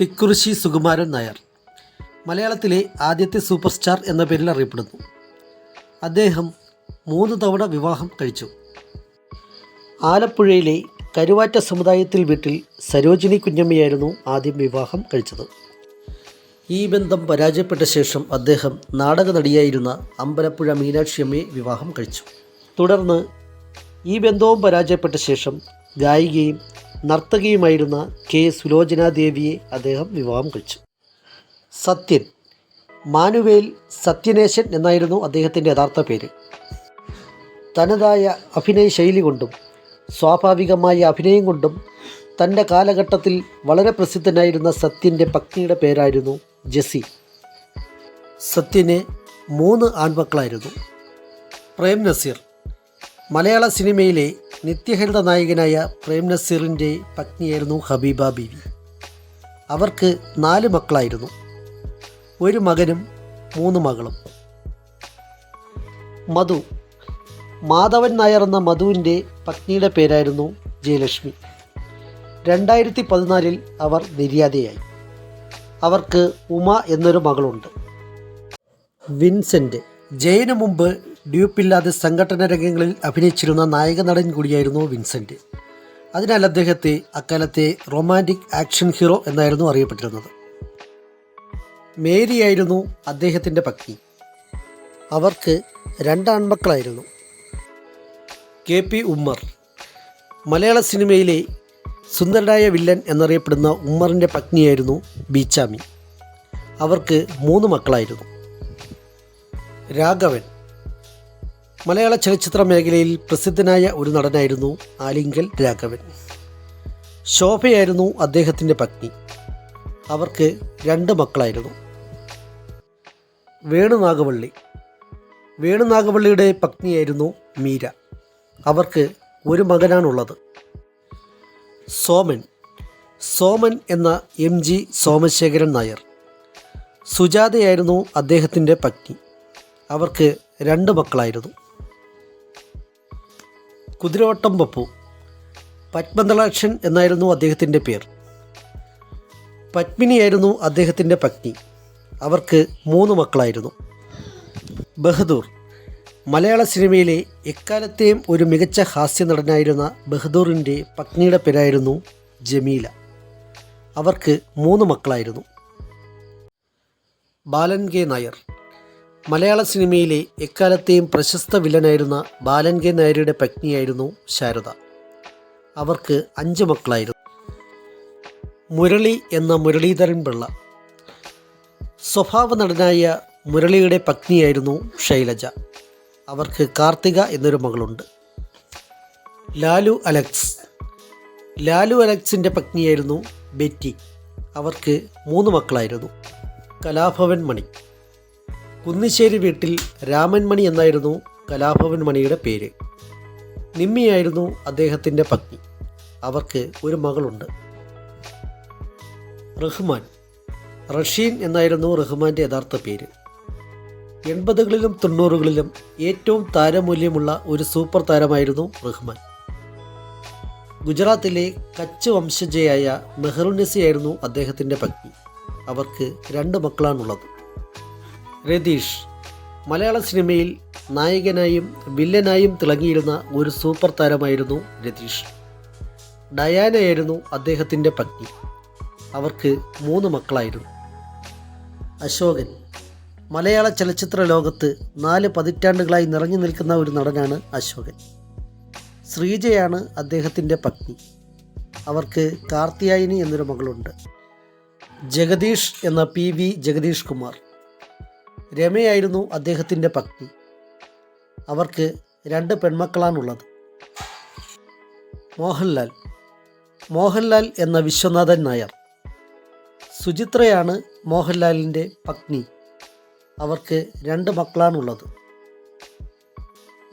തിക്കുറിശി സുകുമാരൻ നായർ. മലയാളത്തിലെ ആദ്യത്തെ super star എന്ന പേരിൽ അറിയപ്പെടുന്നു. അദ്ദേഹം മൂന്ന് തവണ വിവാഹം കഴിച്ചു. ആലപ്പുഴയിലെ കരുവാറ്റ സമുദായത്തിൽ വീട്ടിൽ സരോജിനി കുഞ്ഞമ്മയായിരുന്നു ആദ്യം വിവാഹം കഴിച്ചത്. ഈ ബന്ധം പരാജയപ്പെട്ട ശേഷം അദ്ദേഹം നാടക നടിയായിരുന്ന അമ്പലപ്പുഴ മീനാക്ഷിയമ്മയെ വിവാഹം കഴിച്ചു. തുടർന്ന് ഈ ബന്ധവും പരാജയപ്പെട്ട ശേഷം ഗായികയും നർത്തകിയുമായിരുന്ന കെ സുലോചന ദേവിയെ അദ്ദേഹം വിവാഹം കഴിച്ചു. സത്യൻ. മാനുവേൽ സത്യനേശൻ എന്നായിരുന്നു അദ്ദേഹത്തിന്റെ യഥാർത്ഥ പേര്. തനതായ അഭിനയ ശൈലി കൊണ്ടും സ്വാഭാവികമായ അഭിനയം കൊണ്ടും തന്റെ കാലഘട്ടത്തിൽ വളരെ പ്രസിദ്ധനായിരുന്ന സത്യന്റെ പത്നിയുടെ പേരായിരുന്നു ജെസി സത്യന് മൂന്ന് ആൺമക്കളായിരുന്നു. പ്രേം നസീർ. മലയാള സിനിമയിലെ നിത്യഹരിത നായകനായ പ്രേം നസീറിന്റെ പത്നിയായിരുന്നു ഹബീബ ബീവി. അവർക്ക് നാല് മക്കളായിരുന്നു. ഒരു മകനും മൂന്ന് മകളും. മധു. മാധവൻ നായർ എന്ന മധുവിന്റെ പത്നിയുടെ പേരായിരുന്നു ജയലക്ഷ്മി. രണ്ടായിരത്തി പതിനാലിൽ അവർ നിര്യാതയായി. അവർക്ക് ഉമ എന്നൊരു മകളുണ്ട്. വിൻസെന്റ് ജയന് മുമ്പ് ഡ്യൂപ്പില്ലാതെ സംഘടന രംഗങ്ങളിൽ അഭിനയിച്ചിരുന്ന നായക നടൻ കൂടിയായിരുന്നു വിൻസെന്റ് അതിനാൽ അദ്ദേഹത്തെ അക്കാലത്തെ റൊമാന്റിക് ആക്ഷൻ ഹീറോ എന്നായിരുന്നു അറിയപ്പെട്ടിരുന്നത്. മേരിയായിരുന്നു അദ്ദേഹത്തിന്റെ പത്നി. അവർക്ക് രണ്ടാൺമക്കളായിരുന്നു. K P Ummer. മലയാള സിനിമയിലെ സുന്ദരനായ വില്ലൻ എന്നറിയപ്പെടുന്ന ഉമ്മറിന്റെ പത്നിയായിരുന്നു ബീച്ചാമി. അവർക്ക് മൂന്ന് മക്കളായിരുന്നു. രാഘവൻ. മലയാള ചലച്ചിത്ര മേഖലയിൽ പ്രസിദ്ധനായ ഒരു നടനായിരുന്നു ആലിങ്കൽ രാഘവൻ. ശോഭയായിരുന്നു അദ്ദേഹത്തിന്റെ പത്നി. അവർക്ക് രണ്ട് മക്കളായിരുന്നു. വേണുനാഗവള്ളി. വേണുനാഗവള്ളിയുടെ പത്നിയായിരുന്നു മീര. അവർക്ക് ഒരു മകനാണുള്ളത്. സോമൻ. സോമൻ എന്ന എം ജി സോമശേഖരൻ നായർ. സുജാതയായിരുന്നു അദ്ദേഹത്തിന്റെ പത്നി. അവർക്ക് രണ്ട് മക്കളായിരുന്നു. കുതിരവട്ടം പപ്പു. പത്മന്തളാക്ഷൻ എന്നായിരുന്നു അദ്ദേഹത്തിന്റെ പേർ. പത്മിനിയായിരുന്നു അദ്ദേഹത്തിന്റെ പത്നി. അവർക്ക് മൂന്ന് മക്കളായിരുന്നു. ബഹദൂർ. മലയാള സിനിമയിലെ എക്കാലത്തെയും ഒരു മികച്ച ഹാസ്യ നടനായിരുന്ന ബഹദൂറിന്റെ പത്നിയുടെ പേരായിരുന്നു ജമീല. അവർക്ക് മൂന്ന് മക്കളായിരുന്നു. ബാലൻ കെ നായർ. മലയാള സിനിമയിലെ എക്കാലത്തെയും പ്രശസ്ത വില്ലനായിരുന്ന ബാലൻ കെ നായരുടെ പത്നിയായിരുന്നു ശാരദ. അവർക്ക് അഞ്ച് മക്കളായിരുന്നു. മുരളി എന്ന മുരളീധരൻ പിള്ള. സ്വഭാവ നടനായ മുരളിയുടെ പത്നിയായിരുന്നു ശൈലജ. അവർക്ക് കാർത്തിക എന്നൊരു മകളുണ്ട്. ലാലു അലക്സ്. ലാലു അലക്സിന്റെ പത്നിയായിരുന്നു ബെറ്റി. അവർക്ക് മൂന്ന് മക്കളായിരുന്നു. കലാഭവൻ മണി. കുന്നിശ്ശേരി വീട്ടിൽ രാമൻ മണി എന്നായിരുന്നു കലാഭവൻ മണിയുടെ പേര്. നിമ്മിയായിരുന്നു അദ്ദേഹത്തിന്റെ പത്നി. അവർക്ക് ഒരു മകളുണ്ട്. റഹ്മാൻ. റഷീൻ എന്നായിരുന്നു റഹ്മാന്റെ യഥാർത്ഥ പേര്. എൺപതുകളിലും തൊണ്ണൂറുകളിലും ഏറ്റവും താരമൂല്യമുള്ള ഒരു സൂപ്പർ താരമായിരുന്നു റഹ്മാൻ. ഗുജറാത്തിലെ കച്ച് വംശജയായ മെഹറുനസിയായിരുന്നു അദ്ദേഹത്തിന്റെ പത്നി. അവർക്ക് രണ്ട് മക്കളാണുള്ളത്. രതീഷ്. മലയാള സിനിമയിൽ നായകനായും വില്ലനായും തിളങ്ങിയിരുന്ന ഒരു സൂപ്പർ താരമായിരുന്നു രതീഷ്. ഡയാനയായിരുന്നു അദ്ദേഹത്തിന്റെ പത്നി. അവർക്ക് മൂന്ന് മക്കളായിരുന്നു. അശോകൻ. മലയാള ചലച്ചിത്ര ലോകത്ത് നാല് പതിറ്റാണ്ടുകളായി നിറഞ്ഞു നിൽക്കുന്ന ഒരു നടനാണ് അശോകൻ. ശ്രീജയാണ് അദ്ദേഹത്തിന്റെ പത്നി. അവർക്ക് കാർത്തിയായിനി എന്നൊരു മകളുണ്ട്. ജഗദീഷ് എന്ന പി വി ജഗദീഷ് കുമാർ. രമയായിരുന്നു അദ്ദേഹത്തിന്റെ പത്നി അവർക്ക് രണ്ട് പെൺമക്കളാണുള്ളത്. മോഹൻലാൽ. മോഹൻലാൽ എന്ന വിശ്വനാഥൻ നായർ. സുചിത്രയാണ് മോഹൻലാലിന്റെ പത്നി. അവർക്ക് രണ്ട് മക്കളാണുള്ളത്.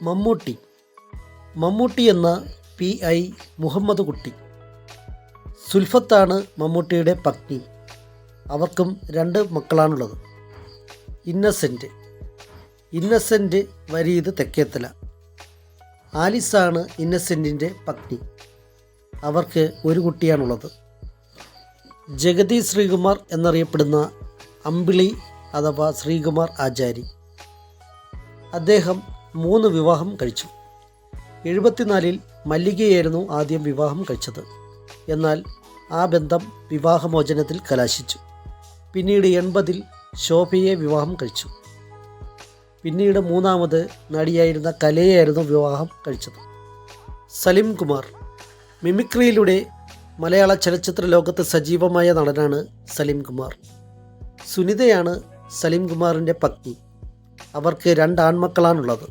മമ്മൂട്ടി. മമ്മൂട്ടി എന്ന പി ഐ മുഹമ്മദ് കുട്ടി. സുൽഫത്താണ് മമ്മൂട്ടിയുടെ പത്നി. അവർക്കും രണ്ട് മക്കളാണുള്ളത്. ഇന്നസെന്റ് ഇന്നസെന്റ് വരീത് തെക്കേത്തല. ആലിസാണ് ഇന്നസെന്റിന്റെ പത്നി. അവർക്ക് ഒരു കുട്ടിയാണുള്ളത്. ജഗതി ശ്രീകുമാർ എന്നറിയപ്പെടുന്ന അമ്പിളി അഥവാ ശ്രീകുമാർ ആചാരി. അദ്ദേഹം മൂന്ന് വിവാഹം കഴിച്ചു. എഴുപത്തിനാലിൽ മല്ലികയായിരുന്നു ആദ്യം വിവാഹം കഴിച്ചത്. എന്നാൽ ആ ബന്ധം വിവാഹമോചനത്തിൽ കലാശിച്ചു. പിന്നീട് എൺപതിൽ ശോഭയെ വിവാഹം കഴിച്ചു. പിന്നീട് മൂന്നാമത് നടിയായിരുന്ന കലയെയായിരുന്നു വിവാഹം കഴിച്ചത്. സലിം കുമാർ മിമിക്രിയിലൂടെ മലയാള ചലച്ചിത്ര ലോകത്ത് സജീവമായ നടനാണ് സലിം കുമാർ. സുനിതയാണ് സലിം കുമാറിന്റെ പത്നി. അവർക്ക് രണ്ട് ആൺമക്കളാണുള്ളത്.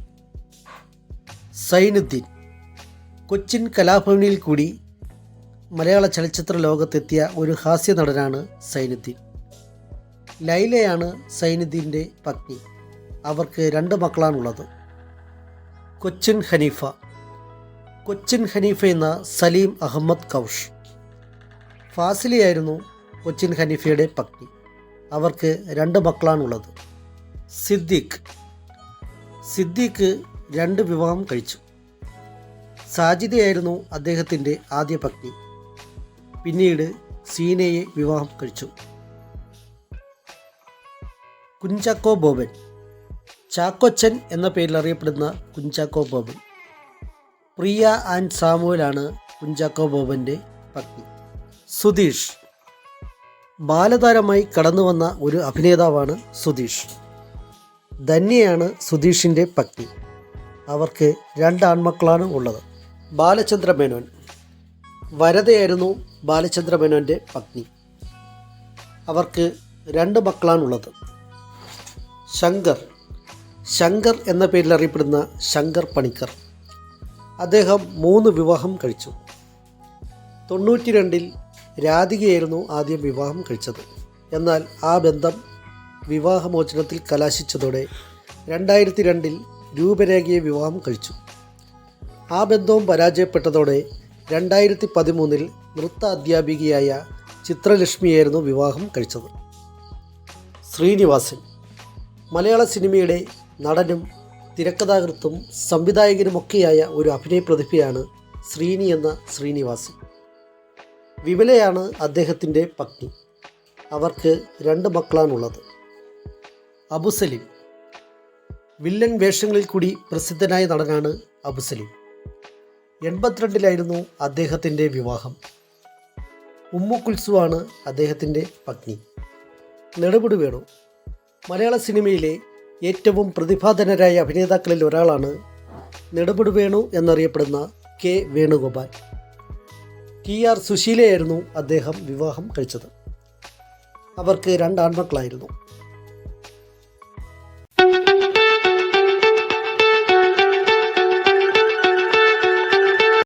സൈനുദ്ദീൻ കൊച്ചിൻ കലാഭവനിൽ കൂടി മലയാള ചലച്ചിത്ര ലോകത്തെത്തിയ ഒരു ഹാസ്യ നടനാണ് സൈനുദ്ദീൻ. ലൈലയാണ് സൈനുദ്ദീന്റെ പത്നി. അവർക്ക് രണ്ട് മക്കളാണുള്ളത്. കൊച്ചിൻ ഹനീഫ. കൊച്ചിൻ ഹനീഫ എന്ന സലീം അഹമ്മദ് കൗഷ്. ഫാസിലിയായിരുന്നു കൊച്ചിൻ ഹനീഫയുടെ പത്നി. അവർക്ക് രണ്ട് മക്കളാണുള്ളത്. സിദ്ദീഖ്. സിദ്ദീഖ് രണ്ട് വിവാഹം കഴിച്ചു. സാജിദയായിരുന്നു അദ്ദേഹത്തിന്റെ ആദ്യ പത്നി. പിന്നീട് സീനയെ വിവാഹം കഴിച്ചു. കുഞ്ചാക്കോ ബോബൻ ചാക്കോച്ചൻ എന്ന പേരിൽ അറിയപ്പെടുന്ന കുഞ്ചാക്കോ ബോബൻ പ്രിയ ആൻഡ് സാമുവലാണ് കുഞ്ചാക്കോ ബോബന്റെ പത്നി. സുധീഷ്. ബാലതാരമായി കടന്നു വന്ന ഒരു അഭിനേതാവാണ് സുധീഷ്. ധന്യയാണ് സുധീഷിന്റെ പത്നി. അവർക്ക് രണ്ട് ആൺമക്കളാണ് ഉള്ളത്. ബാലചന്ദ്ര മേനോൻ. വരതയായിരുന്നു ബാലചന്ദ്ര മേനോന്റെ പത്നി. അവർക്ക് രണ്ട് മക്കളാണുള്ളത്. ശങ്കർ. ശങ്കർ എന്ന പേരിൽ അറിയപ്പെടുന്ന ശങ്കർ പണിക്കർ. അദ്ദേഹം മൂന്ന് വിവാഹം കഴിച്ചു. തൊണ്ണൂറ്റി രണ്ടിൽ രാധികയായിരുന്നു ആദ്യം വിവാഹം കഴിച്ചത്. എന്നാൽ ആ ബന്ധം വിവാഹമോചനത്തിൽ കലാശിച്ചതോടെ രണ്ടായിരത്തി രണ്ടിൽ രൂപരേഖയെ വിവാഹം കഴിച്ചു. ആ ബന്ധവും പരാജയപ്പെട്ടതോടെ രണ്ടായിരത്തി പതിമൂന്നിൽ നൃത്ത അധ്യാപികയായ ചിത്രലക്ഷ്മിയായിരുന്നു വിവാഹം കഴിച്ചത്. ശ്രീനിവാസൻ. മലയാള സിനിമയുടെ നടനും തിരക്കഥാകൃത്തും സംവിധായകനുമൊക്കെയായ ഒരു അഭിനയ പ്രതിഭയാണ് ശ്രീനി എന്ന ശ്രീനിവാസൻ. വിമലയാണ് അദ്ദേഹത്തിന്റെ പത്നി. അവർക്ക് രണ്ട് മക്കളാണുള്ളത്. അബുസലിം വില്ലൻ വേഷങ്ങളിൽ കൂടി പ്രസിദ്ധനായ നടനാണ് അബുസലിം എൺപത്തിരണ്ടിലായിരുന്നു അദ്ദേഹത്തിന്റെ വിവാഹം. ഉമ്മു കുൽസുവാണ് അദ്ദേഹത്തിന്റെ പത്നി. നെടുപുടി വേണു. മലയാള സിനിമയിലെ ഏറ്റവും പ്രതിഭാധനരായ അഭിനേതാക്കളിൽ ഒരാളാണ് നെടുമുടി വേണു എന്നറിയപ്പെടുന്ന കെ വേണുഗോപാൽ. ടി ആർ സുശീലയായിരുന്നു അദ്ദേഹം വിവാഹം കഴിച്ചത്. അവർക്ക് രണ്ട് ആൺമക്കളായിരുന്നു.